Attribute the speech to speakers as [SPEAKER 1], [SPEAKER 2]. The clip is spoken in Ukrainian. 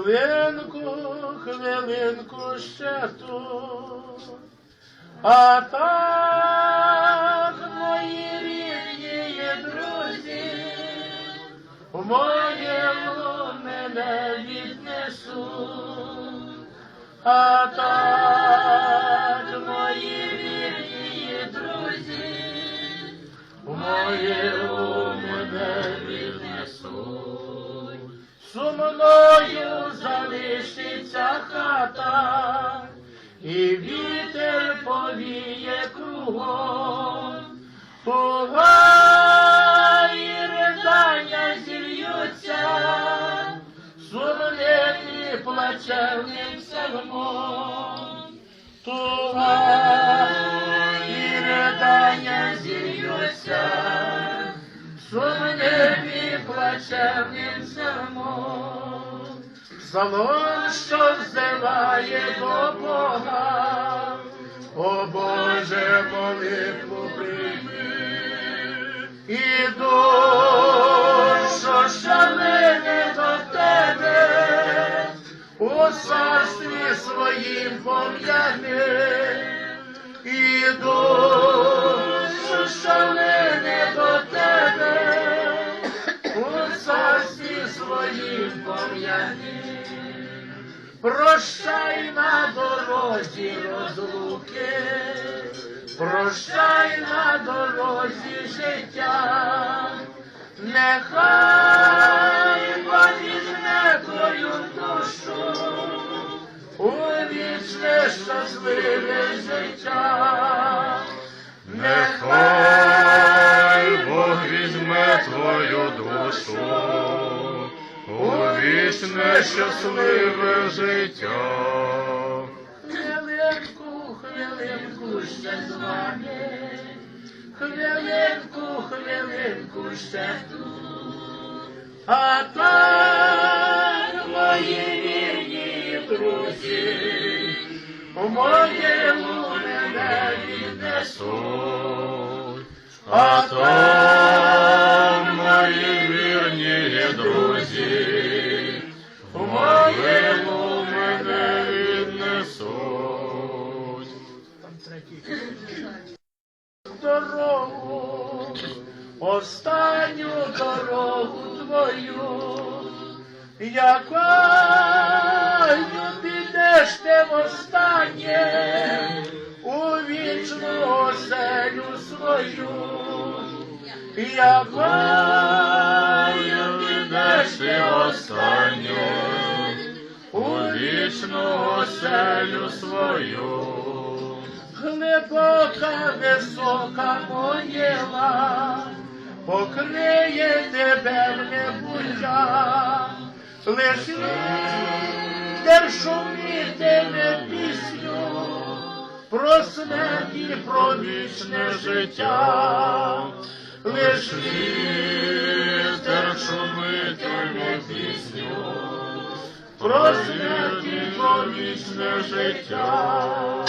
[SPEAKER 1] Хвилинку, хвилинку ще тут, а так, мої рідні друзі, в могилу мене віднесуть, а так, мої рідні друзі, в могилу мене віднесуть. Сумною залишиться хата, і вітер повіє кругом, Туга і ридання зільються, сумним плачевним псалмом. Туга і ридання зільються, сумним і плачевним псалмом. Псалом, що взиває до Бога, о Боже, молитву прийми, і душу, що лине до тебе, у царстві своїм пом'яни, і душу, своїм. Прощай на дорозі розлуки, прощай на дорозі життя, нехай повізне твою душу у вічне щасливе життя.
[SPEAKER 2] Нехай Бог візьме твою душу вічне щасливе життя.
[SPEAKER 1] Хвилинку, хвилинку ще з вами, хвилинку, хвилинку ще тут. А так, мої вірні друзі, у могилу мене віднесуть.
[SPEAKER 2] А там
[SPEAKER 1] дорогу, останню дорогу твою, якою підеш ти востаннє у вічну оселю свою, якою підеш ти останнє
[SPEAKER 2] у вічну оселю свою.
[SPEAKER 1] Глибока висока могила, покриє тебе в небуття, лиш вітер шумітиме пісню про смерть і про вічне життя, лиш вітер шумітиме пісню про смерть і про вічне життя.